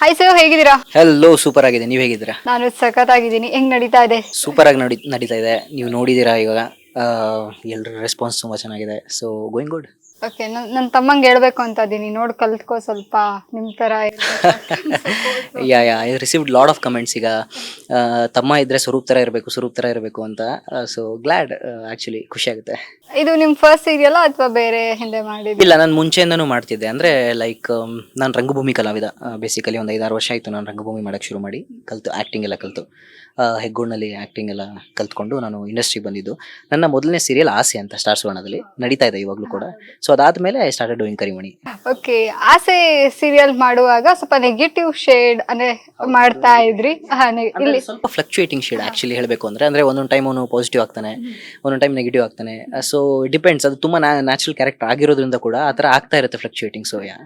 Hi sir ಹೇಗಿದ್ದೀರಾ? Hello super ಆಗಿದೆ. ನೀವು ಹೇಗಿದ್ದೀರಾ? ನಾನು ಸಖತ್ತಾಗಿದ್ದೀನಿ. ಹೆಂಗ್ ನಡೀತಾ ಇದೆ? ಸೂಪರ್ ಆಗಿ ನಡಿ ನಡೀತಾ ಇದೆ. ನೀವು ನೋಡಿದೀರಾ ಇವಾಗ? ಎಲ್ಲರ ರೆಸ್ಪಾನ್ಸ್ ತುಂಬಾ ಚೆನ್ನಾಗಿದೆ. ಸೊ ಗೋಯಿಂಗ್ ಗುಡ್ ಓಕೆ ನನ್ನ ತಮ್ಮಂಗೆ ಹೇಳ್ಬೇಕು ಅಂತ ಅದೀನಿ ನೋಡಿ ಕಲ್ತ್ಕೋ ಸ್ವಲ್ಪ ನಿಮ್ ತರ yeah yeah I received lot of comments ಈಗ. ಆ, ತಮ್ಮ ಇದ್ರೆ ಸ್ವರೂಪ್ ಥರ ಇರಬೇಕು ಸ್ವರೂಪ್ ಥರ ಇರಬೇಕು ಅಂತ. ಸೊ ಗ್ಲ್ಯಾಡ್ ಆ್ಯಕ್ಚುಲಿ ಖುಷಿ ಆಗುತ್ತೆ. ಇದು ನಿಮ್ ಫಸ್ಟ್ ಸೀರಿಯಲ್ ಅಥವಾ ಬೇರೆ ಹಿಂದೆ ಮಾಡಿ ಇಲ್ಲ ನಾನು ಮುಂಚೆಯಿಂದನೂ ಮಾಡ್ತಿದ್ದೆ. ಅಂದರೆ ಲೈಕ್ ನಾನು ರಂಗಭೂಮಿ ಕಲಾವಿದ. ಬೇಸಿಕಲಿ ಒಂದು ಐದಾರು ವರ್ಷ ಆಯಿತು ನಾನು ರಂಗಭೂಮಿ ಮಾಡೋಕ್ಕೆ ಶುರು ಮಾಡಿ. ಕಲ್ತು ಆ್ಯಕ್ಟಿಂಗ್ ಎಲ್ಲ ಕಲಿತು. ಹೆಗ್ಗೋಡ್ನಲ್ಲಿ ಆ್ಯಕ್ಟಿಂಗ್ ಎಲ್ಲ ಕಲ್ತ್ಕೊಂಡು ನಾನು ಇಂಡಸ್ಟ್ರಿಗೆ ಬಂದಿದ್ದು. ನನ್ನ ಮೊದಲನೇ ಸೀರಿಯಲ್ ಆಸೆ ಅಂತ ಸ್ಟಾರ್ ಸುವರ್ಣದಲ್ಲಿ. ನಡೀತಾ ಇದೆ ಇವಾಗಲೂ ಕೂಡ. ಸೊ ಅದಾದಮೇಲೆ I started doing Karimani. Okay Aase serial ಮಾಡುವಾಗ ಸ್ವಲ್ಪ ನೆಗೆಟಿವ್ ಶೇಡ್ ಅಂದ್ರೆ ಮಾಡ್ತಾ ಇದ್ರಿ? ಹಾ, ಇಲ್ಲಿ ಸ್ವಲ್ಪ ಫ್ಲಕ್ಚುಯೇಟಿಂಗ್ ಶೇಡ್ ಆಕ್ಚುಲಿ ಹೇಳಬೇಕು ಅಂದ್ರೆ ಅಂದ್ರೆ ಒಂದೊಂದು ಟೈಮ್ ಅವನು ಪಾಸಿಟಿವ್ ಆಗ್ತಾನೆ ಒಂದೊಂದು ಟೈಮ್ ನೆಗೆಟಿವ್ ಆಗ್ತಾನೆ. ಸೊ ಡಿಪೆಂಡ್ಸ್ ಅದು ತುಂಬಾ ನ್ಯಾಚುರಲ್ ಕ್ಯಾರೆಕ್ಟರ್ ಆಗಿರೋದ್ರಿಂದ ಕೂಡ ಆತರ ಥರ ಆಗ್ತಾ ಇರುತ್ತೆ ಫ್ಲಕ್ಚುಯೇಟಿಂಗ್ ಸೊ ಯಾ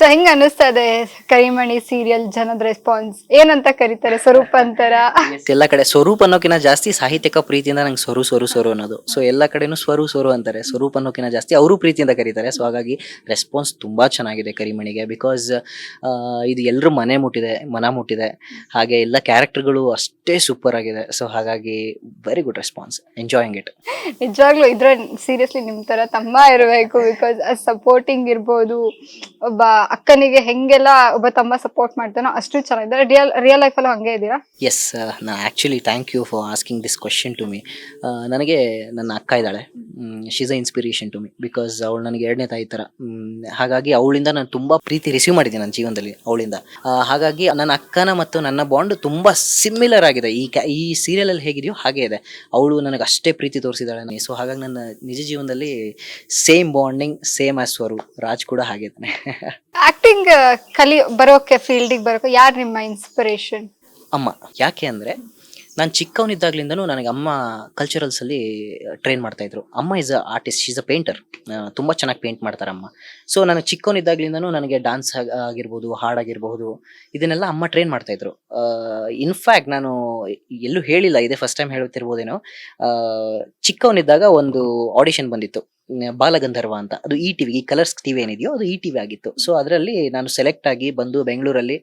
ಸೊ ಹೆಂಗ ಅನಿಸ್ತಾ ಇದೆ ಕರಿಮಣಿ ಸೀರಿಯಲ್ ಜನದ ರೆಸ್ಪಾನ್ಸ್ ಏನಂತ ಕರೀತಾರೆ? ಸ್ವರೂಪ ಅಂತಾರ? ಎಲ್ಲ ಕಡೆ ಸ್ವರೂಪ ಅನ್ನೋಕಿನ ಜಾಸ್ತಿ ಸಾಹಿತ್ಯಕ ಪ್ರೀತಿಯಿಂದ ನಂಗೆ ಸ್ವರು ಸ್ವರು ಸ್ವರು ಅನ್ನೋದು. ಸೊ ಎಲ್ಲ ಕಡೆನೂ ಸ್ವರು ಸ್ವರು ಅಂತಾರೆ. ಸ್ವರೂಪ ಅನ್ನೋಕಿನ ಜಾಸ್ತಿ ಅವರು ಪ್ರೀತಿಯಿಂದ ಕರೀತಾರೆ. ಸೊ ಹಾಗಾಗಿ ರೆಸ್ಪಾನ್ಸ್ ತುಂಬಾ ಚೆನ್ನಾಗಿದೆ ಕರಿಮಣಿಗೆ ಬಿಕಾಸ್ ಇದು ಎಲ್ಲರೂ ಮನೆ ಮುಟ್ಟಿದೆ ಮನ ಮುಟ್ಟಿದೆ. ಹಾಗೆ ಎಲ್ಲ ಕ್ಯಾರೆಕ್ಟರ್ಗಳು ಅಷ್ಟೇ ಸೂಪರ್ ಆಗಿದೆ. ಸೊ ಹಾಗಾಗಿ very good response enjoying it ನಿಜವಾಗ್ಲೂ ಇದ್ರ ಸೀರಿಯಸ್ಲಿ ನಿಮ್ ತರ ತಮ್ಮ ಇರಬೇಕು ಬಿಕಾಸ್ ಸಪೋರ್ಟಿಂಗ್ ಇರ್ಬೋದು. ಒಬ್ಬ ಅಕ್ಕನಿಗೆ ಹೆಂಗೆಲ್ಲ ಒಬ್ಬ ತಮ್ಮ ಸಪೋರ್ಟ್ ಮಾಡ್ತಾನೋ ಅಷ್ಟು ಚೆನ್ನಾಗಿದ್ದಾರೆ. ರಿಯಲ್ ರಿಯಲ್ ಲೈಫಲ್ಲೂ ಹಂಗೆ ಇದ್ದೀರಾ? ಎಸ್ ನಾ actually thank you for asking this question to me ನನಗೆ ನನ್ನ ಅಕ್ಕ ಇದ್ದಾಳೆ. She's a inspiration to me because ಅವಳು ನನಗೆ ಎರಡನೇ ತಾಯಿ ಥರ ಹಾಗಾಗಿ ಅವಳಿಂದ ನಾನು ತುಂಬ ಪ್ರೀತಿ ರಿಸೀವ್ ಮಾಡಿದ್ದೀನಿ ನನ್ನ ಜೀವನದಲ್ಲಿ ಅವಳಿಂದ. ಹಾಗಾಗಿ ನನ್ನ ಅಕ್ಕನ ಮತ್ತು ನನ್ನ ಬಾಂಡ್ ತುಂಬ ಸಿಮಿಲರ್ ಆಗಿದೆ. ಈ ಕ್ಯಾ ಈ ಸೀರಿಯಲಲ್ಲಿ ಹೇಗಿದೆಯೋ ಹಾಗೆ ಇದೆ. ಅವಳು ನನಗೆ ಅಷ್ಟೇ ಪ್ರೀತಿ ತೋರಿಸಿದ್ದಾಳೆ ಸೊ ಹಾಗಾಗಿ ನನ್ನ ನಿಜ ಜೀವನದಲ್ಲಿ ಸೇಮ್ ಬಾಂಡಿಂಗ್ ಸೇಮ್ ಆಸ್ ಅವರು ರಾಜ್ ಕೂಡ ಹಾಗೆ ಆಕ್ಟಿಂಗ್ ಕಲಿ, ಬರೋಕೆ ಫೀಲ್ಡಿಗೆ ಬರೋಕೆ, ಯಾರು ನಿಮ್ಮ ಇನ್ಸ್ಪಿರೇಷನ್ ಅಮ್ಮ, ಯಾಕೆ ಅಂದರೆ, ನಾನು ಚಿಕ್ಕವನಿದ್ದಾಗ್ಲಿಂದನೂ ನನಗೆ ಅಮ್ಮ ಕಲ್ಚರಲ್ಸಲ್ಲಿ ಟ್ರೈನ್ ಮಾಡ್ತಾಯಿದ್ರು ಅಮ್ಮ is a artist is a painter ತುಂಬ ಚೆನ್ನಾಗಿ ಪೇಂಟ್ ಮಾಡ್ತಾರೆ ಅಮ್ಮ. ಸೊ ನಾನು ಚಿಕ್ಕವನಿದ್ದಾಗ್ಲಿಂದನೂ ನನಗೆ ಡಾನ್ಸ್ ಆಗಿರ್ಬೋದು ಹಾಡಾಗಿರ್ಬೋದು ಇದನ್ನೆಲ್ಲ ಅಮ್ಮ ಟ್ರೈನ್ ಮಾಡ್ತಾಯಿದ್ರು ಇನ್ಫ್ಯಾಕ್ಟ್ ನಾನು ಎಲ್ಲೂ ಹೇಳಿಲ್ಲ, ಇದೇ ಫಸ್ಟ್ ಟೈಮ್ ಹೇಳುತ್ತಿರ್ಬೋದೇನೋ. ಚಿಕ್ಕವನಿದ್ದಾಗ ಒಂದು ಆಡಿಷನ್ ಬಂದಿತ್ತು. ಬಾಲಗಂಧರ್ವ ಅಂತ. ಅದು ಇ ಟಿವಿ ಈ ಕಲರ್ಸ್ ಟಿವಿ ಏನಿದೆಯೋ ಅದು ಇ ಟಿವಿ ಆಗಿತ್ತು. ಸೊ ಅದರಲ್ಲಿ ನಾನು ಸೆಲೆಕ್ಟ್ ಆಗಿ ಬಂದು ಬೆಂಗಳೂರಲ್ಲಿ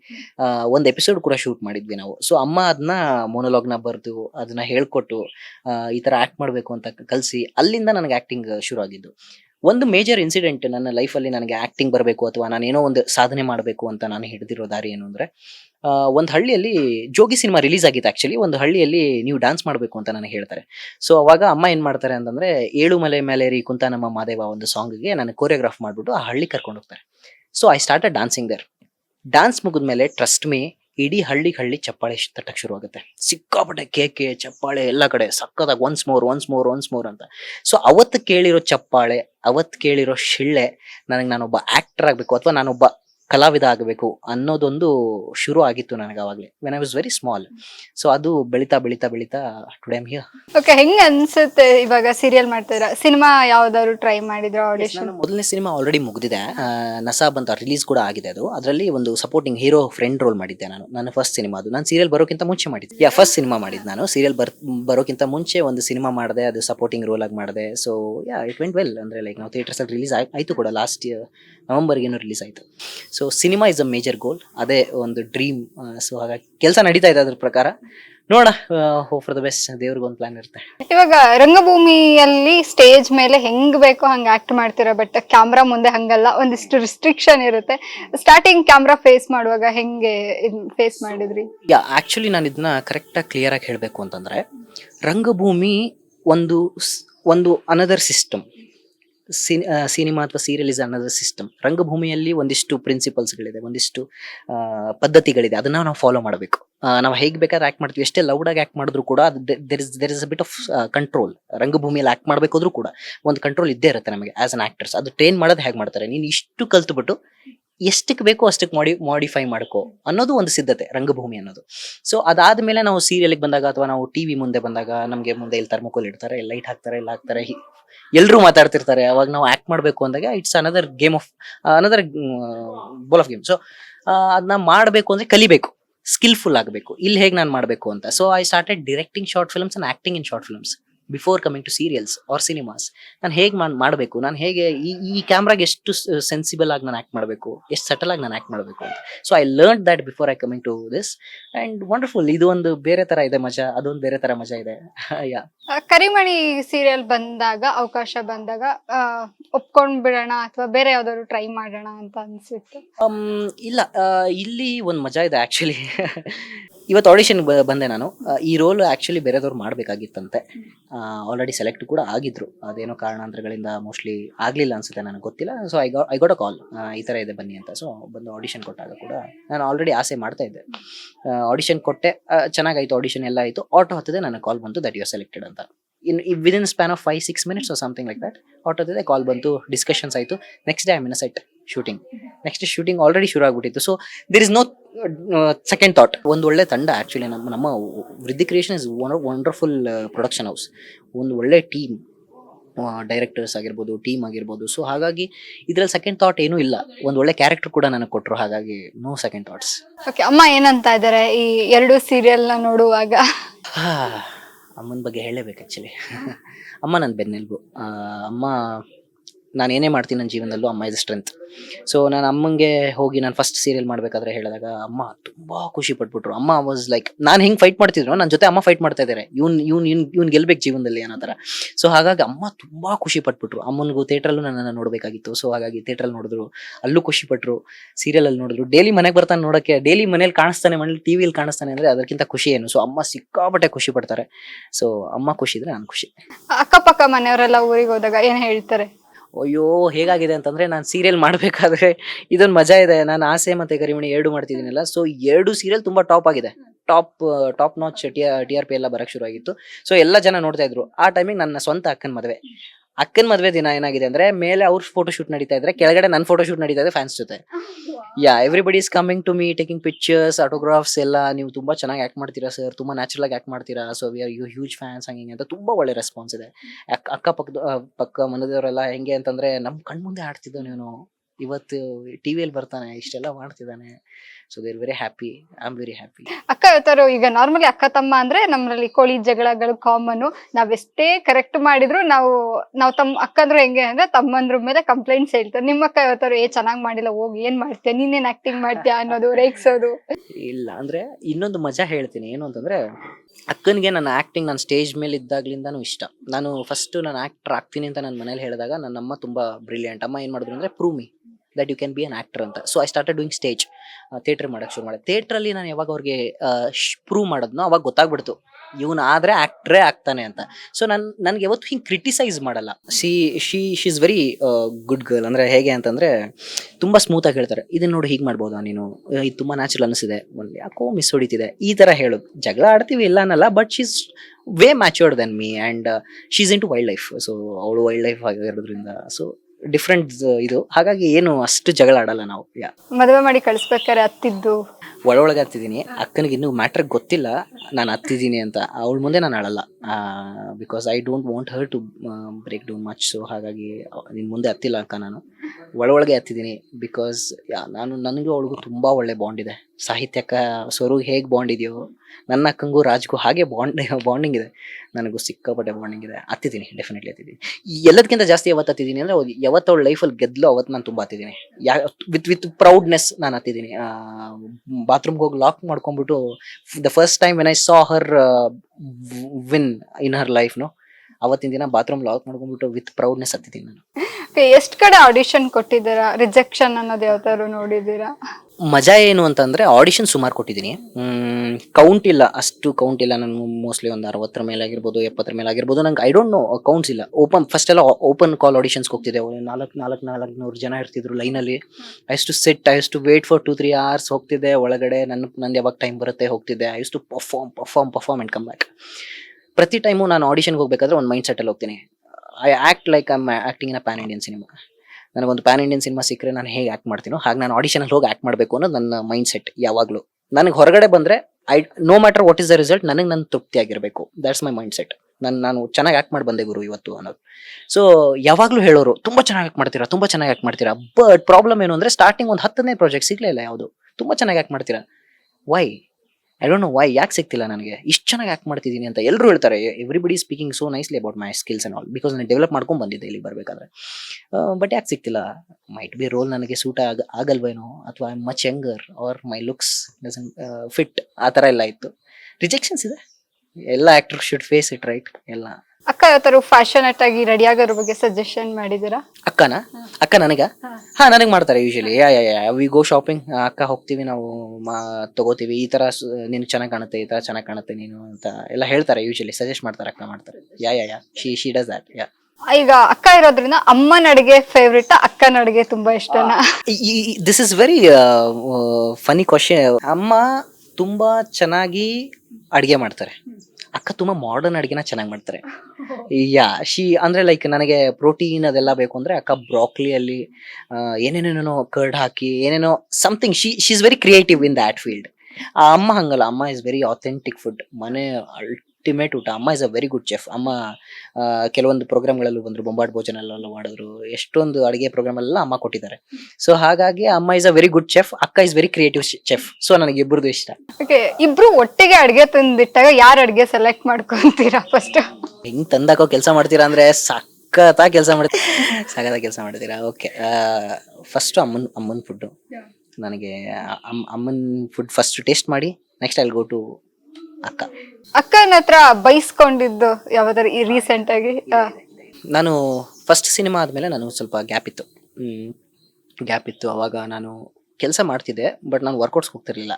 ಒಂದು ಎಪಿಸೋಡ್ ಕೂಡ ಶೂಟ್ ಮಾಡಿದ್ವಿ ನಾವು. ಸೊ ಅಮ್ಮ ಅದನ್ನ ಮೊನೊಲಾಗ್ನ ಬರೆದು ಅದನ್ನ ಹೇಳ್ಕೊಟ್ಟು ಈ ತರ ಆಕ್ಟ್ ಮಾಡಬೇಕು ಅಂತ ಕಲಿಸಿ ಅಲ್ಲಿಂದ ನನಗೆ ಆಕ್ಟಿಂಗ್ ಶುರು ಆಗಿದ್ದು. ಒಂದು ಮೇಜರ್ ಇನ್ಸಿಡೆಂಟ್ ನನ್ನ ಲೈಫಲ್ಲಿ ನನಗೆ ಆಕ್ಟಿಂಗ್ ಬರಬೇಕು ಅಥವಾ ನಾನು ಏನೋ ಒಂದು ಸಾಧನೆ ಮಾಡಬೇಕು ಅಂತ ನಾನು ಹಿಡಿದಿರೋ ದಾರಿ ಏನು ಅಂದರೆ ಒಂದು ಹಳ್ಳಿಯಲ್ಲಿ ಜೋಗಿ ಸಿನಿಮಾ ರಿಲೀಸ್ ಆಗಿತ್ತು ಆ್ಯಕ್ಚುಲಿ ಒಂದು ಹಳ್ಳಿಯಲ್ಲಿ ನೀವು ಡಾನ್ಸ್ ಮಾಡಬೇಕು ಅಂತ ನನಗೆ ಹೇಳ್ತಾರೆ. ಸೊ ಅವಾಗ ಅಮ್ಮ ಏನು ಮಾಡ್ತಾರೆ ಅಂತಂದ್ರೆ, ಏಳು ಮಲೆ ಮೇಲೆ ರೀ ಕುಂತ ನಮ್ಮ ಮಾದೇವ ಒಂದು ಸಾಂಗ್ಗೆ ನಾನು ಕೋರಿಯೋಗ್ರಾಫ್ ಮಾಡ್ಬಿಟ್ಟು ಆ ಹಳ್ಳಿ ಕರ್ಕೊಂಡು ಹೋಗ್ತಾರೆ. So I start dancing there dance ಮುಗಿದ್ಮೇಲೆ ಟ್ರಸ್ಟ್ ಮೀ ಇಡೀ ಹಳ್ಳಿ ಹಳ್ಳಿ ಚಪ್ಪಾಳೆ ತಟ್ಟಕ್ಕೆ ಶುರುವಾಗುತ್ತೆ ಸಿಕ್ಕಾಪಟ್ಟೆ ಕೇಕೆ ಚಪ್ಪಾಳೆ ಎಲ್ಲ ಕಡೆ ಸಕ್ಕದಾಗ once more once more once more ಅಂತ. ಸೊ ಅವತ್ತು ಕೇಳಿರೋ ಚಪ್ಪಾಳೆ, ಅವತ್ತು ಕೇಳಿರೋ ಶಿಳ್ಳೆ, ನನಗೆ ನಾನೊಬ್ಬ ಆಕ್ಟರ್ ಆಗಬೇಕು, ಅಥವಾ ನಾನೊಬ್ಬ ಕಲಾವಿದ ಆಗಬೇಕು ಅನ್ನೋದೊಂದು ಶುರು ಆಗಿತ್ತು ನನಗೆ ಅವಾಗಲೇ when I was very small so ಅದು ಬೆಳೀತಾ ಬೆಳೀತಾ ಬೆಳೀತಾ ಟುಡೇ ಆಮ್ ಹಿಯರ್ ಓಕೆ ಹೆಂಗ್ ಅನ್ಸುತ್ತೆ ಇವಾಗ ಸೀರಿಯಲ್ ಮಾಡ್ತಿದ್ರ ಸಿನಿಮಾ ಯಾವ್ದಾದ್ರು ಟ್ರೈ ಮಾಡಿದ್ರ ಆಡಿಷನ್ ಮೊದಲನೇ ಸಿನಿಮಾ ಆಲ್ರೆಡಿ ಮುಗಿದಿದೆ. ನಸಾ ನಸಾಬ್ ಅಂತ ರಿಲೀಸ್ ಕೂಡ ಆಗಿದೆ ಅದು. ಅದರಲ್ಲಿ ಒಂದು ಸಪೋರ್ಟಿಂಗ್ ಹೀರೋ ಫ್ರೆಂಡ್ ರೋಲ್ ಮಾಡಿದ್ದೆ ನಾನು. ನನ್ನ ಫಸ್ಟ್ ಸಿನಿಮಾ ಅದು. ನಾನು ಸೀರಿಯಲ್ ಬರೋಕ್ಕಿಂತ ಮುಂಚೆ ಮಾಡಿದ್ದೆ. ಯಾ ಫಸ್ಟ್ ಸಿನಿಮಾ ಮಾಡಿದ್ದು ನಾನು. ಸೀರಿಯಲ್ ಬರ್ ಬರೋಕ್ಕಿಂತ ಮುಂಚೆ ಒಂದು ಸಿನಿಮಾ ಮಾಡಿದೆ ಅದು ಸಪೋರ್ಟಿಂಗ್ ರೋಲ್ ಆಗಿ ಮಾಡಿದೆ. So yeah it went well ಅಂದರೆ ಲೈಕ್ ನಾವು ಥಿಯೇಟರ್ಸ್ ಅಲ್ಲಿ ರಿಲೀಸ್ ಆಯ್ತು ಕೂಡ ಲಾಸ್ಟ್ ಇಯರ್ ನವಂಬರ್ಗೇನೋ ರಿಲೀಸ್ ಆಯಿತು. So cinema is a major goal ಅದೇ ಒಂದು ಡ್ರೀಮ್ ಸೊ ಹಾಗಾಗಿ ಕೆಲಸ ನಡೀತಾ ಇದೆ ಅದ್ರ ಪ್ರಕಾರ. ನೋಡ ಹೋಪ್ ಫಾರ್ ದ ಬೆಸ್ಟ್ ದೇವ್ರಿಗೊಂದು ಪ್ಲಾನ್ ಇರುತ್ತೆ. ಇವಾಗ ರಂಗಭೂಮಿಯಲ್ಲಿ ಸ್ಟೇಜ್ ಮೇಲೆ ಹೆಂಗ್ ಬೇಕೋ ಹಂಗ ಆಕ್ಟ್ ಮಾಡ್ತೀರಾ? ಬಟ್ ಕ್ಯಾಮ್ರಾ ಮುಂದೆ ಹಂಗಲ್ಲ ಒಂದಿಷ್ಟು ರಿಸ್ಟ್ರಿಕ್ಷನ್ ಇರುತ್ತೆ. ಸ್ಟಾರ್ಟಿಂಗ್ ಕ್ಯಾಮ್ರಾ ಫೇಸ್ ಮಾಡುವಾಗ ಹೆಂಗೆ ಫೇಸ್ ಮಾಡಿದ್ರಿ? ಯಾ ಆ್ಯಕ್ಚುಲಿ ನಾನು ಇದನ್ನ ಕರೆಕ್ಟಾಗಿ ಕ್ಲಿಯರಾಗಿ ಹೇಳಬೇಕು ಅಂತಂದ್ರೆ ರಂಗಭೂಮಿ ಒಂದು ಒಂದು ಅನದರ್ ಸಿಸ್ಟಮ್ ಸಿನಿಮಾ ಅಥವಾ ಸೀರಿಯಲ್ ಇಸ್ ಸಿಸ್ಟಮ್ ರಂಗಭೂಮಿಯಲ್ಲಿ ಒಂದಿಷ್ಟು ಪ್ರಿನ್ಸಿಪಲ್ಸ್ಗಳಿದೆ ಒಂದಿಷ್ಟು ಪದ್ಧತಿಗಳಿದೆ. ಅದನ್ನ ನಾವು ಫಾಲೋ ಮಾಡಬೇಕು. ನಾವು ಹೇಗೆ ಬೇಕಾದ್ರೆ ಆ್ಯಕ್ಟ್ ಮಾಡ್ತೀವಿ. ಎಷ್ಟೇ ಆಗಿ ಆಕ್ಟ್ ಮಾಡಿದ್ರು ಕೂಡ there is there is a bit of control ರಂಗಭೂಮಿಯಲ್ಲಿ act ಮಾಡಬೇಕಾದ್ರೂ ಕೂಡ ಒಂದು ಕಂಟ್ರೋಲ್ ಇದ್ದೇ ಇರುತ್ತೆ ನಮಗೆ ಆಸ್ ಅನ್ ಆಕ್ಟರ್ಸ್ ಅದು ಟ್ರೈನ್ ಮಾಡೋದು ಹೇಗೆ ಮಾಡ್ತಾರೆ? ನೀನು ಇಷ್ಟು ಕಲ್ತ್ಬಿಟ್ಟು ಎಷ್ಟಕ್ಕೆ ಬೇಕೋ ಅಷ್ಟಕ್ಕೆ ಮಾಡಿ ಮಾಡಿಫೈ ಮಾಡ್ಕೋ ಅನ್ನೋದು ಒಂದು ಸಿದ್ಧತೆ, ರಂಗಭೂಮಿ ಅನ್ನೋದು. ಸೊ ಅದಾದ್ಮೇಲೆ ನಾವು ಸೀರಿಯಲ್ಗೆ ಬಂದಾಗ ಅಥವಾ ನಾವು ಟಿವಿ ಮುಂದೆ ಬಂದಾಗ ನಮಗೆ ಮುಂದೆ ಇಲ್ಲಿ ಥರ್ಮೋಕೋಲ್ ಇಡ್ತಾರೆ ಲೈಟ್ ಹಾಕ್ತಾರೆ, ಇಲ್ಲ ಹಾಕ್ತಾರೆ ಎಲ್ಲರೂ ಮಾತಾಡ್ತಿರ್ತಾರೆ. ಅವಾಗ ನಾವು ಆಕ್ಟ್ ಮಾಡಬೇಕು ಅಂದಾಗ it's another game of another ball of game so ಅದನ್ನ ಮಾಡಬೇಕು ಅಂದ್ರೆ ಕಲಿಬೇಕು ಸ್ಕಿಲ್ಫುಲ್ ಆಗಬೇಕು. ಇಲ್ಲಿ ಹೇಗೆ ನಾನು ಮಾಡಬೇಕು ಅಂತ? So I started directing short films and acting in short films before coming to serials or cinemas ನಾನು ಹೇಗೆ ಮಾಡಬೇಕು? ನಾನು ಹೇಗೆ ಈ ಈ ಕ್ಯಾಮ್ರಾಗೆ ಎಷ್ಟು ಸೆನ್ಸಿಬಲ್ ಆಗಿ ನಾನು ಆ್ಯಕ್ಟ್ ಮಾಡಬೇಕು? ಎಷ್ಟು ಸಟಲ್ ಆಗಿ ನಾನು ಆ್ಯಕ್ಟ್ ಮಾಡಬೇಕು ಅಂತ. So I learn that before I coming to this and wonderful ಇದು ಒಂದು ಬೇರೆ ಥರ ಇದೆ ಮಜಾ ಅದೊಂದು ಬೇರೆ ಥರ ಮಜಾ ಇದೆ. ಯಾ ಕರಿಮಣಿ ಸೀರಿಯಲ್ ಬಂದಾಗ ಅವಕಾಶ ಬಂದಾಗ ಒಪ್ಕೊಂಡು ಬಿಡೋಣ ಅಥವಾ ಬೇರೆ ಯಾವ್ದಾದ್ರು ಟ್ರೈ ಮಾಡೋಣ ಅಂತ ಅನ್ಸಿತ್ತು? ಇಲ್ಲ ಇಲ್ಲಿ ಒಂದು ಮಜಾ ಇದೆ ಆ್ಯಕ್ಚುಲಿ ಇವತ್ತು ಆಡಿಷನ್ ಬಂದೆ ನಾನು. ಈ ರೋಲ್ ಆ್ಯಕ್ಚುಲಿ ಬೇರೆದವ್ರು ಮಾಡಬೇಕಾಗಿತ್ತಂತೆ. ಆಲ್ರೆಡಿ ಸೆಲೆಕ್ಟ್ ಕೂಡ ಆಗಿದ್ರು. ಅದೇನೋ ಕಾರಣಾಂತರಗಳಿಂದ ಮೋಸ್ಟ್ಲಿ ಆಗಲಿಲ್ಲ ಅನ್ಸುತ್ತೆ ನನಗೆ ಗೊತ್ತಿಲ್ಲ. So I go I got a call ಈ ಥರ ಇದೆ ಬನ್ನಿ ಅಂತ. ಸೊ ಬಂದು ಆಡಿಷನ್ ಕೊಟ್ಟಾಗ ಕೂಡ ನಾನು ಆಲ್ರೆಡಿ ಆಸೆ ಮಾಡ್ತಾ ಇದ್ದೆ. ಆಡಿಷನ್ ಕೊಟ್ಟೆ. ಚೆನ್ನಾಗಾಯಿತು ಆಡಿಷನ್ ಎಲ್ಲ ಆಯಿತು. ಆಟೋ ಹತ್ತದೆ ನನಗೆ ಕಾಲ್ ಬಂತು ದಟ್ ಯು ಆರ್ ಸೆಲೆಕ್ಟೆಡ್ ಅಂತ. In within span of five six minutes something like that at the call ಬಂತು ಡಿಸ್ಕಷನ್ಸ್ ಆಯಿತು. Next day I mean set shooting next shooting already ಶುರು ಆಗ್ಬಿಟ್ಟಿತ್ತು. So there is no second thought ಒಂದು ಒಳ್ಳೆ ತಂಡ actually ನಮ್ಮ ನಮ್ಮ Vruddhi creation is wonderful production house ಒಂದು ಒಳ್ಳೆ ಟೀಮ್ ಡೈರೆಕ್ಟರ್ಸ್ ಆಗಿರ್ಬೋದು ಟೀಮ್ ಆಗಿರ್ಬೋದು. ಸೊ ಹಾಗಾಗಿ ಇದ್ರಲ್ಲಿ ಸೆಕೆಂಡ್ ಥಾಟ್ ಏನೂ ಇಲ್ಲ. ಒಂದು ಒಳ್ಳೆ ಕ್ಯಾರೆಕ್ಟರ್ ಕೂಡ ನನಗೆ ಕೊಟ್ಟರು ಹಾಗಾಗಿ ನೋ ಸೆಕೆಂಡ್ ಥಾಟ್ಸ್ ಓಕೆ ಅಮ್ಮ ಏನಂತ ಇದ್ದಾರೆ ಈ ಎರಡು ಸೀರಿಯಲ್ನ ನೋಡುವಾಗ? ಅಮ್ಮನ ಬಗ್ಗೆ ಹೇಳಲೇಬೇಕು ಆ್ಯಕ್ಚುಲಿ ಅಮ್ಮ ನನ್ನ ಬೆನ್ನೆಲುಬು ಅಮ್ಮ ನಾನು ಏನೇ ಮಾಡ್ತೀನಿ ನನ್ನ ಜೀವನದಲ್ಲೂ ಅಮ್ಮ ಇಸ್ ಸ್ಟ್ರೆಂತ್ ಸೊ ನಾನು ಅಮ್ಮಂಗೆ ಹೋಗಿ ನಾನು ಫಸ್ಟ್ ಸೀರಿಯಲ್ ಮಾಡಬೇಕಾದ್ರೆ ಹೇಳಿದಾಗ, ಅಮ್ಮ, ತುಂಬ ಖುಷಿ ಪಟ್ಬಿಟ್ರು. ಅಮ್ಮ ವಾಸ್ ಲೈಕ್ ನಾನು ಹೆಂಗೆ ಫೈಟ್ ಮಾಡ್ತಿದ್ರು ನನ್ನ ಜೊತೆ ಅಮ್ಮ ಫೈಟ್ ಮಾಡ್ತಾ ಇದ್ದಾರೆ ಇವ್ನು ಇವ್ನು ಇವ್ನು ಇವ್ನು ಗೆಲ್ಬೇಕು ಜೀವನದಲ್ಲಿ ಅನ್ನೋ ಥರ. ಸೊ ಹಾಗಾಗಿ ಅಮ್ಮ ತುಂಬ ಖುಷಿ ಪಟ್ಬಿಟ್ರು. ಅಮ್ಮನಿಗೂ ಥಿಯೇಟ್ರಲ್ಲೂ ನನ್ನನ್ನು ನೋಡಬೇಕಾಗಿತ್ತು. ಸೊ ಹಾಗಾಗಿ ಥಿಯೇಟ್ರಲ್ಲಿ ನೋಡಿದ್ರು. ಅಲ್ಲೂ ಖುಷಿ ಪಟ್ಟರು ಸೀರಿಯಲಲ್ಲಿ ನೋಡಿದ್ರು. ಡೈಲಿ ಮನೆಗೆ ಬರ್ತಾನೆ ನೋಡೋಕ್ಕೆ ಡೈಲಿ ಮನೇಲಿ ಕಾಣಿಸ್ತಾನೆ, ಮನೇಲಿ ಟಿ ವಿಲಿ ಕಾಣಿಸ್ತಾನೆ ಅಂದರೆ ಅದಕ್ಕಿಂತ ಖುಷಿ ಏನು? ಸೊ ಅಮ್ಮ ಸಿಕ್ಕಾಪಟ್ಟೆ ಖುಷಿ ಪಡ್ತಾರೆ. ಸೊ ಅಮ್ಮ ಖುಷಿ ಇದ್ರೆ ನಾನು ಖುಷಿ. ಅಕ್ಕಪಕ್ಕ ಮನೆಯವರೆಲ್ಲ ಊರಿಗೆ ಹೋದಾಗ ಏನು ಹೇಳ್ತಾರೆ? ಅಯ್ಯೋ, ಹೇಗಾಗಿದೆ ಅಂತಂದರೆ ನಾನು ಸೀರಿಯಲ್ ಮಾಡಬೇಕಾದ್ರೆ ಇದೊಂದು ಮಜಾ ಇದೆ. ನಾನು ಆಸೆ ಮತ್ತೆ ಕರಿಮಣಿ ಎರಡು ಮಾಡ್ತಿದ್ದೀನಲ್ಲ ಸೊ ಎರಡು ಸೀರಿಯಲ್ ತುಂಬ ಟಾಪ್ ಆಗಿದೆ. Top top notch T T R P ಎಲ್ಲ ಬರಕ್ಕೆ ಶುರು ಆಗಿತ್ತು ಸೊ ಎಲ್ಲ ಜನ ನೋಡ್ತಾ ಇದ್ರು. ಆ ಟೈಮಿಗೆ ನನ್ನ ಸ್ವಂತ ಅಕ್ಕನ ಮದುವೆ. ಅಕ್ಕನ ಮದುವೆ ದಿನ ಏನಾಗಿದೆ ಅಂದ್ರೆ, ಮೇಲೆ ಅವ್ರ ಫೋಟೋ ಶೂಟ್ ನಡೀತಾ ಇದ್ರೆ, ಕೆಳಗಡೆ ನನ್ನ ಫೋಟೋ ಶೂಟ್ ನಡೀತಾ ಇದೆ ಫ್ಯಾನ್ಸ್ ಜೊತೆ. Yeah everybody is coming to me taking pictures autographs ಎಲ್ಲ ನೀವು ತುಂಬಾ ಚೆನ್ನಾಗಿ ಆಕ್ಟ್ ಮಾಡ್ತೀರಾ ಸರ್ ತುಂಬಾ ನ್ಯಾಚುರಲ್ ಆಗಿ ಆಕ್ಟ್ ಮಾಡ್ತೀರಾ? So we are you huge fans ಹಂಗೆ ಅಂತ ತುಂಬಾ ಒಳ್ಳೆ ರೆಸ್ಪಾನ್ಸ್ ಇದೆ. ಅಕ್ಕ ಅಕ್ಕಪಕ್ಕದ ಪಕ್ಕ ಮನದವರೆಲ್ಲ ಹೆಂಗೆ ಅಂತಂದ್ರೆ ನಮ್ ಕಣ್ಮುಂದೆ ಆಡ್ತಿದ್ದ ನೀನು ಇವತ್ತು ಟಿವಿಯಲ್ಲಿ ಬರ್ತಾನೆ, ಇಷ್ಟೆಲ್ಲ ಮಾಡ್ತಿದ್ದಾನೆ. So there very happy I am very happy ಅಕ್ಕ ಹೇಳ್ತಾರೋ ಈಗ ನಾರ್ಮಲಿ ಅಕ್ಕ ತಮ್ಮ ಅಂದ್ರೆ ನಮ್ಮಲ್ಲಿ ಕೋಳಿ ಜಗಳಗಳು ಕಾಮನ್ ನಾವೆಷ್ಟೇ ಕರೆಕ್ಟ್ ಮಾಡಿದ್ರು ನಾವು ನಾವು ತಮ್ಮ ಅಕ್ಕಂದ್ರು ಹೆಂಗೆ ಅಂದ್ರೆ ತಮ್ಮಂದ್ರ ಮೇಲೆ ಕಂಪ್ಲೇಂಟ್ಸ್ ಹೇಳ್ತಾರೆ. ನಿಮ್ಮ ಅಕ್ಕ ಹೇಳ್ತಾರೋ ಏ ಚೆನ್ನಾಗಿ ಮಾಡಿಲ್ಲ ಹೋಗಿ ಏನ್ ಮಾಡ್ತೀಯ? ನೀನೇನ್ ಆಕ್ಟಿಂಗ್ ಮಾಡ್ತೀಯ ಅನ್ನೋದು ರೇಗ್ಸೋದು. ಇಲ್ಲ ಅಂದ್ರೆ ಇನ್ನೊಂದು ಮಜಾ ಹೇಳ್ತೀನಿ. ಏನು ಅಂತಂದ್ರೆ ಅಕ್ಕನಿಗೆ ನನ್ನ ಆಕ್ಟಿಂಗ್ ನಾನು ಸ್ಟೇಜ್ ಮೇಲೆ ಇದ್ದಾಗ್ಲಿಂದಾನು ಇಷ್ಟ. ನಾನು ಫಸ್ಟ್ ನಾನು ಆಕ್ಟರ್ ಆಗ್ತೀನಿ ಅಂತ ನನ್ನ ಮನೇಲಿ ಹೇಳಿದಾಗ ನನ್ನ ಅಮ್ಮ ತುಂಬಾ ಬ್ರಿಲಿಯಂಟ್ ಅಮ್ಮ ಏನ್ ಮಾಡಿದ್ರು ಅಂದ್ರೆ prove me that you can be an actor ಅಂತ. So I start doing stage theatre ಮಾಡಕ್ಕೆ ಶುರು ಮಾಡಿದೆ. ಥಿಯೇಟ್ರಲ್ಲಿ ನಾನು ಯಾವಾಗ ಅವ್ರಿಗೆ ಪ್ರೂವ್ ಮಾಡೋದ್ನೋ ಅವಾಗ ಗೊತ್ತಾಗ್ಬಿಡ್ತು. ಇವನು ಆದರೆ ಆಕ್ಟ್ರೇ ಆಗ್ತಾನೆ ಅಂತ. ಸೊ ನನ್ನ ನನಗೆ ಯಾವತ್ತು ಹಿಂಗೆ ಕ್ರಿಟಿಸೈಸ್ ಮಾಡಲ್ಲ. She she she is very good girl ಅಂದರೆ ಹೇಗೆ ಅಂತಂದರೆ, ತುಂಬ ಸ್ಮೂತಾಗಿ ಹೇಳ್ತಾರೆ. ಇದನ್ನ ನೋಡಿ ಹೀಗೆ ಮಾಡ್ಬೋದಾ ನೀನು? ಇದು ತುಂಬ ನ್ಯಾಚುರಲ್ ಅನಿಸಿದೆ ಒಂದು ಯಾಕೋ ಮಿಸ್ ಹೊಡಿತಿದೆ. ಈ ಥರ ಹೇಳೋದು ಜಗಳ ಆಡ್ತೀವಿ ಇಲ್ಲ ಅನ್ನಲ್ಲ but she's way matured then me and she's into wild life so ಅವಳು ವೈಲ್ಡ್ ಲೈಫ್ ಆಗಿರೋದ್ರಿಂದ. ಸೊ ಡಿಫ್ರೆಂಟ್ ಇದು. ಹಾಗಾಗಿ ಏನು ಅಷ್ಟು ಜಗಳ ಆಡಲ್ಲ ನಾವು. ಯಾ ಮದುವೆ ಮಾಡಿ ಕಳಿಸ್ಬೇಕಾರೆ ಹತ್ತಿದ್ದು ಒಳೊಳಗೆ ಹತ್ತಿದ್ದೀನಿ ಅಕ್ಕನಿಗೆ ಇನ್ನೂ ಮ್ಯಾಟ್ರ್ ಗೊತ್ತಿಲ್ಲ. ನಾನು ಹತ್ತಿದ್ದೀನಿ ಅಂತ. ಅವಳ ಮುಂದೆ ನಾನು ಆಡಲ್ಲ. Because I don't want her to break down much so ಹಾಗಾಗಿ ನಿನ್ನ ಮುಂದೆ ಹತ್ತಿಲ್ಲ ಅಕ್ಕ ನಾನು. ಒಳೊಳಗೆ ಹತ್ತಿದ್ದೀನಿ ಬಿಕಾಸ್ ನಾನು, ನನಗೂ ಅವಳಿಗೂ ತುಂಬ ಒಳ್ಳೆ ಬಾಂಡ್ ಇದೆ. ಸಾಹಿತ್ಯಕ್ಕ ಸ್ವರುಗ್ ಹೇಗೆ ಬಾಂಡ್ ಇದೆಯೋ, ನನ್ನ ಅಕ್ಕಂಗೂ ರಾಜ್ಗೂ ಹಾಗೆ ಬಾಂಡ್ ಬಾಂಡಿಂಗ್ ಇದೆ. ನನಗೂ ಸಿಕ್ಕಾಪಟ್ಟೆ ಬಾಂಡಿಂಗ್ ಇದೆ. ಹತ್ತಿದ್ದೀನಿ ಡೆಫಿನೆಟ್ಲಿ ಹತ್ತಿದ್ದೀನಿ ಎಲ್ಲದಕ್ಕಿಂತ ಜಾಸ್ತಿ ಯಾವತ್ತು ಹತ್ತಿದ್ದೀನಿ ಅಂದರೆ ಯಾವತ್ತು ಅವಳ ಲೈಫಲ್ಲಿ ಗೆದ್ದಲು ಅವತ್ತು ನಾನು ತುಂಬ ಹತ್ತಿದ್ದೀನಿ ಯಾ ವಿತ್ ವಿತ್ ಪ್ರೌಡ್ನೆಸ್ ನಾನು ಹತ್ತಿದ್ದೀನಿ ಬಾತ್ರೂಮ್ಗೆ ಹೋಗಿ lock ಮಾಡ್ಕೊಂಬಿಟ್ಟು the first time when I saw her win in her ಲೈಫ್ನು ಅವತ್ತಿನ ದಿನ ಬಾತ್ರೂಮ್ ಲಾಕ್ ಮಾಡ್ಕೊಂಡ್ಬಿಟ್ಟು ವಿತ್ ಪ್ರೌಡ್ನೆಸ್ ಹತ್ತಿದ್ದೀನಿ ನಾನು. ಎಷ್ಟ್ ಕಡೆ ಆಡಿಷನ್ ಕೊಟ್ಟಿದ್ದೀರಾ? ರಿಜೆಕ್ಷನ್ ಅನ್ನೋದು ಯಾವ್ದಾದ್ರು ನೋಡಿದ್ದೀರಾ? ಮಜಾ ಏನು ಅಂತಂದ್ರೆ ಆಡಿಷನ್ ಸುಮಾರು ಕೊಟ್ಟಿದ್ದೀನಿ. ಕೌಂಟ್ ಇಲ್ಲ. ಅಷ್ಟು ಕೌಂಟ್ ಇಲ್ಲ. ನಾನು ಮೋಸ್ಟ್ಲಿ ಒಂದು ಅರವತ್ತರ ಮೇಲೆ ಆಗಿರ್ಬೋದು, ಎಪ್ಪತ್ತರ ಮೇಲೆ ಆಗಿರ್ಬೋದು. ನಂಗೆ ಐ ಡೋಂಟ್ ನೋ ಕೌಂಟ್ಸ್ ಇಲ್ಲ. ಓಪನ್ ಫಸ್ಟ್ ಎಲ್ಲ ಓಪನ್ ಕಾಲ್ ಆಡಿಷನ್ಸ್ಗೆ ಹೋಗ್ತಿದ್ದೆ. ನಾಲ್ಕು ನಾಲ್ಕು ನಾಲ್ಕು ನೂರು ಜನ ಇರ್ತಿದ್ರು ಲೈನಲ್ಲಿ I used to sit I used to wait for two three hours ಹೋಗ್ತಿದ್ದೆ. ಒಳಗಡೆ ನನ್ನ ನಂದು ಯಾವಾಗ ಟೈಮ್ ಬರುತ್ತೆ ಹೋಗ್ತಿದ್ದೆ. I used to perform perform perform and come back ಪ್ರತಿ ಟೈಮು ನಾನು ಆಡಿಷನ್ಗೆ ಹೋಗ್ಬೇಕಾದ್ರೆ ಒಂದು ಮೈಂಡ್ ಸೆಟ್ಟಲ್ಲಿ ಹೋಗ್ತೀನಿ. I act like I'm acting in a pan Indian cinema ನನಗೊಂದು ಪ್ಯಾನ್ ಇಂಡಿಯನ್ ಸಿನಿಮಾ ಸಿಕ್ಕರೆ ನಾನು ಹೇಗೆ ಆ್ಯಕ್ಟ್ ಮಾಡ್ತೀನೋ, ಹಾಗೆ ನಾನು ಆಡಿಷನಲ್ಲಿ ಹೋಗಿ ಆ್ಯಕ್ಟ್ ಮಾಡಬೇಕು ಅನ್ನೋದು ನನ್ನ ಮೈಂಡ್ ಸೆಟ್ ಯಾವಾಗಲೂ. ನನಗೆ ಹೊರಗಡೆ ಬಂದರೆ I no matter what is the result ನನಗೆ ನನ್ನ ತೃಪ್ತಿ ಆಗಿರಬೇಕು. ದ್ಯಾಟ್ಸ್ ಮೈ ಮೈಂಡ್ ಸೆಟ್ ನಾನು ನಾನು ಚೆನ್ನಾಗಿ ಆ್ಯಕ್ಟ್ ಮಾಡಿ ಬಂದೆ ಗುರು ಇವತ್ತು ಅನ್ನೋದು. ಸೊ ಯಾವಾಗಲೂ ಹೇಳೋರು, ತುಂಬ ಚೆನ್ನಾಗಿ ಆ್ಯಕ್ಟ್ ಮಾಡ್ತೀರಾ, ತುಂಬ ಚೆನ್ನಾಗಿ ಆ್ಯಕ್ಟ್ ಮಾಡ್ತೀರಾ? ಬಟ್ ಪ್ರಾಬ್ಲಮ್ ಏನು ಅಂದರೆ ಸ್ಟಾರ್ಟಿಂಗ್ ಒಂದು ಹತ್ತನೇ ಪ್ರಾಜೆಕ್ಟ್ ಸಿಗಲೇ ಇಲ್ಲ ಯಾವುದು. ತುಂಬ ಚೆನ್ನಾಗಿ ಆ್ಯಕ್ಟ್ ಮಾಡ್ತೀರಾ. Why I don't know why ಯಾಕೆ ಸಿಗ್ತಿಲ್ಲ ನನಗೆ? ಇಷ್ಟು ಚೆನ್ನಾಗಿ ಆಕ್ಟ್ ಮಾಡ್ತಿದ್ದೀನಿ ಅಂತ ಎಲ್ಲರೂ ಹೇಳ್ತಾರೆ everybody speaking so nicely about my skills and all because ನಾನು ಡೆವಲಪ್ ಮಾಡ್ಕೊಂಡು ಬಂದಿದ್ದೆ ಇಲ್ಲಿ ಬರಬೇಕಾದ್ರೆ. ಬಟ್ ಯಾಕೆ ಸಿಗ್ತಿಲ್ಲ? ಮೈಟ್ ಬಿ ರೋಲ್ ನನಗೆ ಸೂಟ್ ಆಗ, ಆಗಲ್ವೇನೋ? ಅಥವಾ I much younger or my looks doesn't fit ಆ ಥರ ಎಲ್ಲ ಇತ್ತು. ರಿಜೆಕ್ಷನ್ಸ್ ಇದೆ? ಎಲ್ಲ actor should face it right ಎಲ್ಲ. ಅಕ್ಕ ಯಾವತ್ತಾರು ಫ್ಯಾಷನೇಟ್ ಆಗಿ ರೆಡಿ ಆಗೋದ್ರ ಬಗ್ಗೆ ಸಜೆಷನ್ ಮಾಡಿದ್ದೀರಾ? ಅಕ್ಕನ? ಅಕ್ಕ ನನಗ? ಹಾ. ನನಗೆ ಮಾಡ್ತಾರೆ usually yeah yeah yeah we go shopping ಅಕ್ಕ ಹೋಗ್ತೀವಿ ನಾವು ಮಾ ತಗೋತೀವಿ. ಈ ತರ ನೀನು ಚೆನ್ನಾಗಿ ಕಾಣುತ್ತೆ ಈ ತರ ಚೆನ್ನಾಗಿ ಕಾಣುತ್ತೆ ನೀನು ಅಂತ ಎಲ್ಲ ಹೇಳ್ತಾರೆ ಯೂಶಲಿ ಸಜೆಸ್ಟ್ ಮಾಡ್ತಾರೆ ಅಕ್ಕ ಮಾಡ್ತಾರೆ. Yeah yeah yeah. She she does that yeah. ಈಗ ಅಕ್ಕ ಇರೋದ್ರಿಂದ ಅಮ್ಮನ ಅಡಿಗೆ ಫೇವ್ರೇಟ್ ಅಕ್ಕನ ಅಡುಗೆ ತುಂಬಾ ಇಷ್ಟನಾ? This is very funny question ಅಮ್ಮ ತುಂಬಾ ಚೆನ್ನಾಗಿ ಅಡಿಗೆ ಮಾಡ್ತಾರೆ. ಅಕ್ಕ ತುಂಬಾ ಮಾಡರ್ನ್ ಅಡಿಗೆನ ಚೆನ್ನಾಗಿ ಮಾಡ್ತಾರೆ. ಯಾ ಶಿ ಅಂದ್ರೆ ಲೈಕ್ ನನಗೆ ಪ್ರೋಟೀನ್ ಅದೆಲ್ಲ ಬೇಕು ಅಂದ್ರೆ ಅಕ್ಕ ಬ್ರಾಕ್ಲಿ ಅಲ್ಲಿ ಆ, ಏನೇನೇನೋ ಕರ್ಡ್ ಹಾಕಿ ಏನೇನೋ something she she is very creative in that field ಆ ಅಮ್ಮ ಹಂಗಲ್ಲ ಅಮ್ಮ ಇಸ್ ವೆರಿ ಅಥೆಂಟಿಕ್ ಫುಡ್ ಮನೆ ಅಲ್ಟಿಮೇಟ್ ಊಟ. ಅಮ್ಮ is a very good chef ಅಮ್ಮ ಕೆಲವೊಂದು ಪ್ರೋಗ್ರಾಮ್ಗಳಲ್ಲೂ ಬಂದರು ಬೊಂಬಾಟ್ ಭೋಜನ ಎಲ್ಲ ಮಾಡಿದ್ರು ಎಷ್ಟೊಂದು ಅಡುಗೆ ಪ್ರೋಗ್ರಾಮ್ ಎಲ್ಲ ಅಮ್ಮ ಕೊಟ್ಟಿದ್ದಾರೆ. ಸೊ ಹಾಗಾಗಿ ಅಮ್ಮ is a very good chef ಅಕ್ಕ is very creative chef so ನನಗೆ ಇಬ್ಬರದು ಇಷ್ಟ. ಓಕೆ ಇಬ್ರು ಒಟ್ಟಿಗೆ ಅಡುಗೆ ತಂದಿಟ್ಟಾಗ ಯಾರು ಅಡುಗೆ ಸೆಲೆಕ್ಟ್ ಮಾಡ್ಕೊಂತೀರಾ ಫಸ್ಟ್ ಹೆಂಗ್ ತಂದಾಕೋ ಕೆಲಸ ಮಾಡ್ತೀರಾ ಅಂದ್ರೆ ಸಖತ್ತ ಕೆಲಸ ಮಾಡ್ತೀರಾ ಸಖತ್ತಾಗಿ ಕೆಲಸ ಮಾಡ್ತೀರಾ? ಓಕೆ ಫಸ್ಟ್ ಅಮ್ಮನ್ ಅಮ್ಮನ್ ಫುಡ್ ನನಗೆ ಅಮ್ ಅಮ್ಮನ್ ಫುಡ್ ಫಸ್ಟ್ ಟೇಸ್ಟ್ ಮಾಡಿ ನೆಕ್ಸ್ಟ್ ಐಲ್ ಗೋ ಟು ಅಕ್ಕ. ಅಕ್ಕನ ಹತ್ರ ಬೈಸ್ಕೊಂಡಿದ್ದು ಯಾವ್ದಾರು ಈ ರೀಸೆಂಟ್ ಆಗಿ? ಆ, ನಾನು ಫಸ್ಟ್ ಸಿನಿಮಾ ಆದಮೇಲೆ ನಾನು ಸ್ವಲ್ಪ ಗ್ಯಾಪ್ ಇತ್ತು. ಗ್ಯಾಪ್ ಇತ್ತು. ಅವಾಗ ನಾನು ಕೆಲಸ ಮಾಡ್ತಿದ್ದೆ ಬಟ್ ನಾನು ವರ್ಕೌಟ್ಸ್ ಹೋಗ್ತಿರ್ಲಿಲ್ಲ.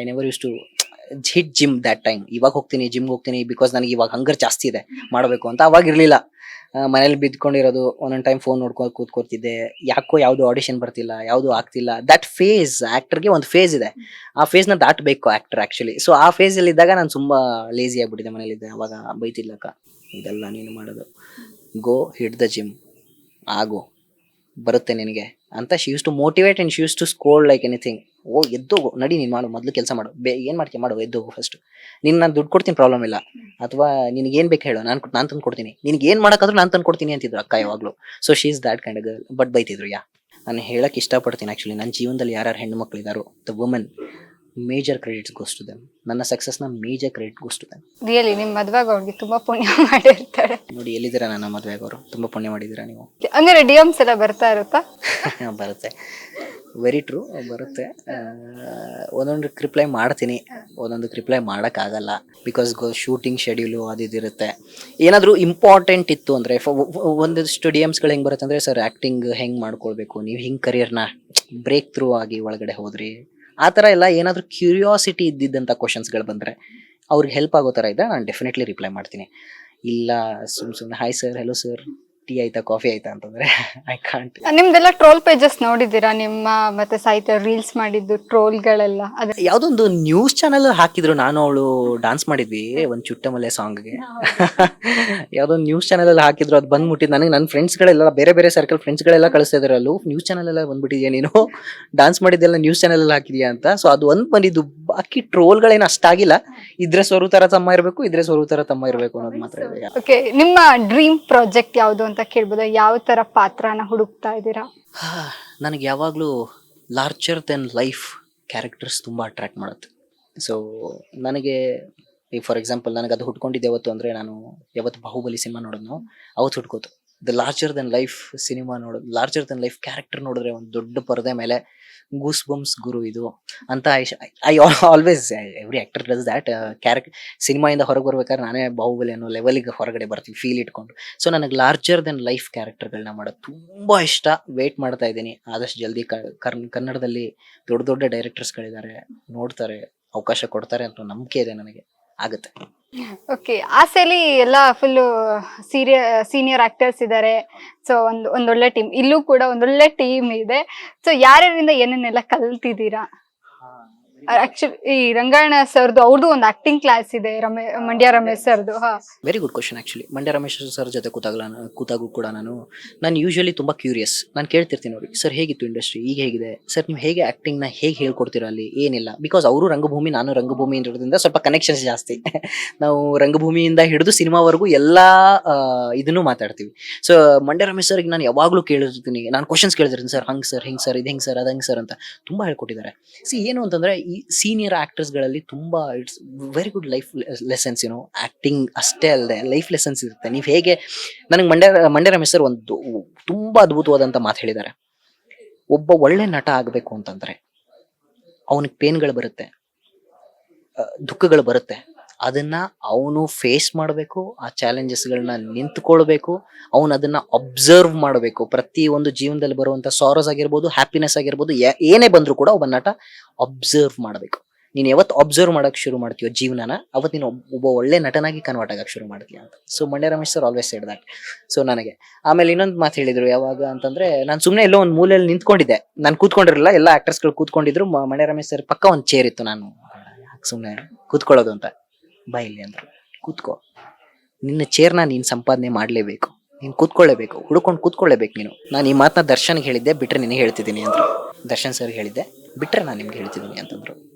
I never use to hit gym that time ಇವಾಗ ಹೋಗ್ತೀನಿ ಜಿಮ್ಗೆ ಹೋಗ್ತೀನಿ ಬಿಕಾಸ್ ನನಗೆ ಇವಾಗ ಹಂಗರ್ ಜಾಸ್ತಿ ಇದೆ, ಮಾಡಬೇಕು ಅಂತ ಅವಾಗ ಇರಲಿಲ್ಲ. ಮನೇಲಿ ಬಿದ್ಕೊಂಡಿರೋದು, ಒಂದೊಂದು ಟೈಮ್ ಫೋನ್ ನೋಡ್ಕೊಂಡು ಕೂತ್ಕೊಳ್ತಿದ್ದೆ. ಯಾಕೋ ಯಾವುದು ಆಡಿಷನ್ ಬರ್ತಿಲ್ಲ, ಯಾವುದು ಆಗ್ತಿಲ್ಲ. ದಟ್ ಫೇಸ್ ಆ್ಯಕ್ಟರ್ಗೆ ಒಂದು ಫೇಸ್ ಇದೆ. ಆ ಫೇಸ್ನ ದಾಟಬೇಕು ಆ್ಯಕ್ಟರ್ ಆ್ಯಕ್ಚುಲಿ ಸೊ ಆ ಫೇಸಲ್ಲಿ ಇದ್ದಾಗ ನಾನು ತುಂಬ ಲೇಸಿ ಆಗಿಬಿಟ್ಟಿದೆ ಮನೇಲಿದ್ದೆ ಅವಾಗ ಬೈತಿಲ್ಲಕ್ಕ ಇದೆಲ್ಲ ನೀನು ಮಾಡೋದು. ಗೋ ಹಿಟ್ ದ ಜಿಮ್ ಆಗು. ಬರುತ್ತೆ ನಿನಗೆ ಅಂತ she use to motivate and she use to scold like anything ಓ ಎದ್ದೋಗು ನಡಿ ನೀನು ಮಾಡು, ಮೊದಲು ಕೆಲಸ ಮಾಡು. ಬೇ, ಏನು ಮಾಡ್ತೀಯ? ಮಾಡು ಎದ್ದೋಗು ಫಸ್ಟ್ ನಿನ್ನ ನಾನು ದುಡ್ಡು ಕೊಡ್ತೀನಿ ಪ್ರಾಬ್ಲಮ್ ಇಲ್ಲ. ಅಥವಾ ನಿನಗೆ ಏನು ಬೇಕು ಹೇಳು, ನಾನು ನಾನು ತಂದು ಕೊಡ್ತೀನಿ. ನಿನಗೆ ಏನು ಮಾಡೋಕ್ಕಾದ್ರೂ ನಾನು ತಂದು ಕೊಡ್ತೀನಿ ಅಂತಿದ್ರು ಅಕ್ಕ ಯಾವಾಗಲೂ. So she is that kind girl but ಬೈತಿದ್ರು, yeah. ನಾನು ಹೇಳಕ್ಕೆ ಇಷ್ಟಪಡ್ತೀನಿ ಆ್ಯಕ್ಚುಲಿ ನನ್ನ ಜೀವನದಲ್ಲಿ ಯಾರ್ಯಾರು ಹೆಣ್ಣು ಮಕ್ಳು ಇದ್ದಾರೋ the women major credits goes to them ನನ್ನ ಸಕ್ಸಸ್ನ major credit goes to them really ನಿಮ್ಮ ಮದ್ವಾಗ ಅವ್ರಿಗೆ ತುಂಬಾ ಪುಣ್ಯ ಮಾಡಿರ್ತಾರೆ. ನೋಡಿ ಎಲ್ಲಿದ್ದೀರಾ ನನ್ನ ಮದುವೆಗೆ ಅವರು? ತುಂಬ ಪುಣ್ಯ ಮಾಡಿದ್ದೀರಾ ನೀವು? ಹಂಗಾರೆ ಡಿ ಎಮ್ಸ್ ಎಲ್ಲ ಬರ್ತಾ ಇರುತ್ತಾ? ಬರುತ್ತೆ. ವೆರಿ ಟ್ರೂ ಬರುತ್ತೆ. ಒಂದೊಂದು ರಿಪ್ಲೈ ಮಾಡ್ತೀನಿ. ಒಂದೊಂದು ರಿಪ್ಲೈ ಮಾಡೋಕ್ಕಾಗಲ್ಲ. ಬಿಕಾಸ್ ಗೋ ಶೂಟಿಂಗ್ ಶೆಡ್ಯೂಲು ಅದು ಇದಿರುತ್ತೆ ಏನಾದರೂ ಇಂಪಾರ್ಟೆಂಟ್ ಇತ್ತು ಅಂದರೆ ಒಂದಿಷ್ಟು ಡಿ ಎಮ್ಸ್ಗಳು ಹೆಂಗೆ ಬರುತ್ತೆ ಅಂದರೆ ಸರ್ ಆ್ಯಕ್ಟಿಂಗ್ ಹೆಂಗೆ ಮಾಡ್ಕೊಳ್ಬೇಕು? ನೀವು ಹಿಂಗೆ ಕರಿಯರ್ನ ಬ್ರೇಕ್ ಥ್ರೂ ಆಗಿ ಒಳಗಡೆ ಹೋದ್ರಿ. ಆ ಥರ ಎಲ್ಲ ಏನಾದರೂ ಕ್ಯೂರಿಯಾಸಿಟಿ ಇದ್ದಿದ್ದಂಥ ಕ್ವಶನ್ಸ್ಗಳು ಬಂದರೆ ಅವ್ರಿಗೆ ಹೆಲ್ಪ್ ಆಗೋ ಥರ ಇದ್ದರೆ ನಾನು ಡೆಫಿನೆಟ್ಲಿ ರಿಪ್ಲೈ ಮಾಡ್ತೀನಿ. ಇಲ್ಲ ಸುಮ್ಮ ಸುಮ್ಮನೆ hi sir hello sir tea ಆಯ್ತಾ ಕಾಫಿ ಆಯ್ತಾ ಅಂತಂದ್ರೆ ಐ ಕಾಂಟ್ ನಿಮ್ದೆಲ್ಲ ಟ್ರೋಲ್ ಪೇಜಸ್ ನೋಡಿದ್ದೀರಾ? ನಿಮ್ಮ ಮತ್ತೆ ಸಾಹಿತ್ಯ ರೀಲ್ಸ್ ಮಾಡಿದ್ದು ಟ್ರೋಲ್ಗಳೆಲ್ಲ ಅದೇ ಯಾವ್ದೊಂದು ನ್ಯೂಸ್ ಚಾನೆಲ್ ಹಾಕಿದ್ರು ನಾನು ಅವಳು ಡಾನ್ಸ್ ಮಾಡಿದ್ವಿ ಒಂದು ಚುಟ್ಟಮಲೆ ಸಾಂಗ್ಗೆ ಯಾವ್ದೊಂದು ನ್ಯೂಸ್ ಚಾನೆಲ್ ಅಲ್ಲಿ ಹಾಕಿದ್ರು ಅದು ಬಂದ್ಬಿಟ್ಟಿದ್ದು ನನಗೆ ನನ್ನ ಫ್ರೆಂಡ್ಸ್ ಗಳೆಲ್ಲ ಬೇರೆ ಬೇರೆ ಸರ್ಕಲ್ ಫ್ರೆಂಡ್ಸ್ಗಳೆಲ್ಲ ಕಳಿಸ್ತಾ ಇದ್ರು ಅಲ್ಲೂ. ನ್ಯೂಸ್ ಚಾನೆಲ್ ಎಲ್ಲ ಬಂದ್ಬಿಟ್ಟಿದ್ಯಾ ನೀನು? ಡಾನ್ಸ್ ಮಾಡಿದ್ದೆಲ್ಲ ನ್ಯೂಸ್ ಚಾನೆಲ್ ಅಲ್ಲಿ ಹಾಕಿದ್ಯಾ ಅಂತ. ಸೊ ಅದು ಒಂದ್ ಬಂದಿದ್ದು. ಬಾಕಿ ಟ್ರೋಲ್ಗಳೇನು ಅಷ್ಟಾಗಿಲ್ಲ. ಇದ್ರೆ ಸ್ವರೂ ತರ ತಮ್ಮ ಇರಬೇಕು ಇದ್ರೆ ಸ್ವರೂ ತರ ತಮ್ಮ ಇರಬೇಕು ಅನ್ನೋದು ಮಾತ್ರ. ಇದೆ ಓಕೆ ನಿಮ್ಮ ಡ್ರೀಮ್ ಪ್ರಾಜೆಕ್ಟ್ ಯಾವುದು ಅಂತ ಕೇಳ್ಬೋದಾ. ಯಾವ ತರ ಪಾತ್ರನ ಹುಡುಕ್ತಾ ಇದ್ದೀರಾ? ನನಗೆ ಯಾವಾಗಲೂ ಲಾರ್ಜರ್ ದೆನ್ ಲೈಫ್ ಕ್ಯಾರೆಕ್ಟರ್ಸ್ ತುಂಬ ಅಟ್ರಾಕ್ಟ್ ಮಾಡುತ್ತೆ. ಸೊ ನನಗೆ ಈಗ ಫಾರ್ ಎಕ್ಸಾಂಪಲ್ ನನಗೆ ಅದು ಹುಟ್ಕೊಂಡಿದ್ದೆ ಯಾವತ್ತು ಅಂದರೆ ನಾನು ಯಾವತ್ತು ಬಾಹುಬಲಿ ಸಿನಿಮಾ ನೋಡೋದು ಅವತ್ತು ಹುಟ್ಕೋತು. The larger than life cinema ನೋಡೋದು ಲಾರ್ಜರ್ ದೆನ್ ಲೈಫ್ ಕ್ಯಾರೆಕ್ಟರ್ ನೋಡಿದ್ರೆ ಒಂದು ದೊಡ್ಡ ಪರದೆ ಮೇಲೆ ಗೂಸ್ ಬಮ್ಸ್ ಗುರು ಇದು ಅಂತ I always every actor does that character ಸಿನಿಮಾಯಿಂದ ಹೊರಗೆ ಬರ್ಬೇಕಾದ್ರೆ ನಾನೇ ಬಾಹುಬಲಿ ಅನ್ನೋ ಲೆವೆಲಿಗೆ ಹೊರಗಡೆ ಬರ್ತೀನಿ ಫೀಲ್ ಇಟ್ಕೊಂಡು. ಸೊ ನನಗೆ ಲಾರ್ಜರ್ ದೆನ್ ಲೈಫ್ ಕ್ಯಾರೆಕ್ಟರ್ಗಳನ್ನ ಮಾಡೋದು ತುಂಬ ಇಷ್ಟ. ವೆಯ್ಟ್ ಮಾಡ್ತಾ ಇದ್ದೀನಿ. ಆದಷ್ಟು ಜಲ್ದಿ ಕನ್ನಡದಲ್ಲಿ ದೊಡ್ಡ ದೊಡ್ಡ ಡೈರೆಕ್ಟರ್ಸ್ಗಳಿದ್ದಾರೆ ನೋಡ್ತಾರೆ, ಅವಕಾಶ ಕೊಡ್ತಾರೆ ಅಂತ ನಂಬಿಕೆ ಇದೆ ನನಗೆ. ಆಗುತ್ತೆ. ಓಕೆ ಆಸೆಲಿ ಎಲ್ಲ ಫುಲ್ ಸೀರಿಯ ಸೀನಿಯರ್ ಆಕ್ಟರ್ಸ್ ಇದ್ದಾರೆ ಸೊ ಒಂದು ಒಂದೊಳ್ಳೆ ಟೀಮ್ ಇಲ್ಲೂ ಕೂಡ ಒಂದೊಳ್ಳೆ ಟೀಮ್ ಇದೆ. ಸೊ ಯಾರ್ಯಾರಿಂದ ಏನೇನೆಲ್ಲ ಕಲ್ತಿದ್ದೀರಾ? ಆಕ್ಚುಲಿ ಈ ರಂಗಾಯಣ ಸರ್ದು ಅವ್ರದ್ದು ಒಂದು ಆಕ್ಟಿಂಗ್ ಕ್ಲಾಸ್ ಇದೆ ರಮೇ ಮಂಡ್ಯ ರಮೇಶ್ ಸರ್ದು ಹಾ. Very good question actually Mandya Ramesh sir ಜೊತೆ ಕೂತಾಗಲ ಕೂತಾಗೂ ಕೂಡ ನಾನು. ನಾನು ಯೂಶಲಿ ತುಂಬ ಕ್ಯೂರಿಯಸ್ ನಾನು ಕೇಳ್ತಿರ್ತೀನಿ ನೋಡಿ ಸರ್ ಹೇಗಿತ್ತು ಇಂಡಸ್ಟ್ರಿ ಈಗ ಹೇಗಿದೆ? ಸರ್ ನೀವು ಹೇಗೆ ಆ್ಯಕ್ಟಿಂಗ್ನ ಹೇಗೆ ಹೇಳ್ಕೊಡ್ತೀರಾ ಅಲ್ಲಿ? ಏನಿಲ್ಲ. ಬಿಕಾಸ್ ಅವರು ರಂಗಭೂಮಿ ನಾನು ರಂಗಭೂಮಿ ಇರೋದ್ರಿಂದ ಸ್ವಲ್ಪ ಕನೆಕ್ಷನ್ಸ್ ಜಾಸ್ತಿ. ನಾವು ರಂಗಭೂಮಿಯಿಂದ ಹಿಡಿದು ಸಿನಿಮಾವರೆಗೂ ಎಲ್ಲ ಇದನ್ನು ಮಾತಾಡ್ತೀವಿ. ಸೊ ಮಂಡ್ಯ ರಮೇಶ್ ಸರ್ಗೆ ನಾನು ಯಾವಾಗಲೂ ಕೇಳಿರ್ತೀನಿ. ನಾನು ಕ್ವಶನ್ಸ್ ಕೇಳಿದಿರ್ತೀನಿ ಸರ್ ಹಂಗೆ ಸರ್ ಹಿಂಗೆ ಸರ್ ಇದು ಹೆಂಗೆ ಸರ್ ಅದು ಹೆಂಗೆ ಸರ್ ಅಂತ. ತುಂಬ ಹೇಳ್ಕೊಟ್ಟಿದ್ದಾರೆ. ಸಿ ಏನು ಅಂತಂದರೆ ಈ ಸೀನಿಯರ್ ಆಕ್ಟರ್ಸ್ಗಳಲ್ಲಿ ತುಂಬಾ it's very good life lessons ಏನೋ ಆ್ಯಕ್ಟಿಂಗ್ ಅಷ್ಟೇ ಅಲ್ಲದೆ ಲೈಫ್ ಲೆಸನ್ಸ್ ಇರುತ್ತೆ. ನೀವು ಹೇಗೆ, ನನಗೆ ಮಂಡ್ಯ ಮಂಡ್ಯ ರಮೇಶ್ ಸರ್ ಒಂದು ತುಂಬಾ ಅದ್ಭುತವಾದಂತ ಮಾತು ಹೇಳಿದ್ದಾರೆ. ಒಬ್ಬ ಒಳ್ಳೆ ನಟ ಆಗಬೇಕು ಅಂತಂದ್ರೆ, ಅವನಿಗೆ ಪೇನ್ಗಳು ಬರುತ್ತೆ ದುಃಖಗಳು ಬರುತ್ತೆ. ಅದನ್ನ ಅವನು ಫೇಸ್ ಮಾಡಬೇಕು, ಆ ಚಾಲೆಂಜಸ್ಗಳನ್ನ ನಿಂತ್ಕೊಳ್ಬೇಕು, ಅವನು ಅದನ್ನ ಅಬ್ಸರ್ವ್ ಮಾಡಬೇಕು. ಪ್ರತಿ ಒಂದು ಜೀವನದಲ್ಲಿ ಬರುವಂತ ಸಾರೋಸ್ ಆಗಿರ್ಬೋದು ಹ್ಯಾಪಿನೆಸ್ ಆಗಿರ್ಬೋದು ಏನೇ ಬಂದ್ರು ಕೂಡ ಒಬ್ಬ ನಟ ಅಬ್ಸರ್ವ್ ಮಾಡಬೇಕು. ನೀನು ಯಾವತ್ತು ಅಬ್ಸರ್ವ್ ಮಾಡಕ್ ಶುರು ಮಾಡ್ತೀಯೋ ಜೀವನನ ಅವತ್ತು ನೀನು ಒಬ್ಬ ಒಳ್ಳೆ ನಟನಾಗಿ ಕನ್ವರ್ಟ್ ಆಗಕ್ಕೆ ಶುರು ಮಾಡ್ತೀಯ ಅಂತ. So Mandya Ramesh sir always ಹೇಳ್ದ ಸೊ ನನಗೆ. ಆಮೇಲೆ ಇನ್ನೊಂದು ಮಾತು ಹೇಳಿದ್ರು ಯಾವಾಗ ಅಂತಂದ್ರೆ, ನಾನು ಸುಮ್ಮನೆ ಎಲ್ಲೋ ಒಂದು ಮೂಲೆಯಲ್ಲಿ ನಿಂತ್ಕೊಂಡಿದ್ದೆ. ನಾನು ಕೂತ್ಕೊಂಡಿರಲಿಲ್ಲ ಎಲ್ಲ ಆಕ್ಟರ್ಸ್ಗಳು ಕೂತ್ಕೊಂಡಿದ್ರು ಮಂಡ್ಯ ರಮೇಶ್ ಸರ್ ಪಕ್ಕ ಒಂದು ಚೇರ್ ಇತ್ತು ನಾನು. ಸುಮ್ಮನೆ ಕೂತ್ಕೊಳ್ಳೋದು ಅಂತ. ಬಾ ಇಲ್ಲಿ ಅಂದ್ರು ಕೂತ್ಕೋ. ನಿನ್ನ ಚೇರ್ನ ನೀನು ಸಂಪಾದನೆ ಮಾಡಲೇಬೇಕು. ನೀನು ಕೂತ್ಕೊಳ್ಳೇಬೇಕು. ಹುಡ್ಕೊಂಡು ಕೂತ್ಕೊಳ್ಳೇಬೇಕು ನೀನು. ನಾನು ಈ ಮಾತನ್ನ ದರ್ಶನ್ಗೆ ಹೇಳಿದ್ದೆ, ಬಿಟ್ರೆ ನಿನಗೆ ಹೇಳ್ತಿದ್ದೀನಿ ಅಂದ್ರು. ದರ್ಶನ್ ಸರ್ ಹೇಳಿದ್ದೆ, ಬಿಟ್ರೆ ನಾನು ನಿಮ್ಗೆ ಹೇಳ್ತಿದ್ದೀನಿ ಅಂತಂದ್ರು.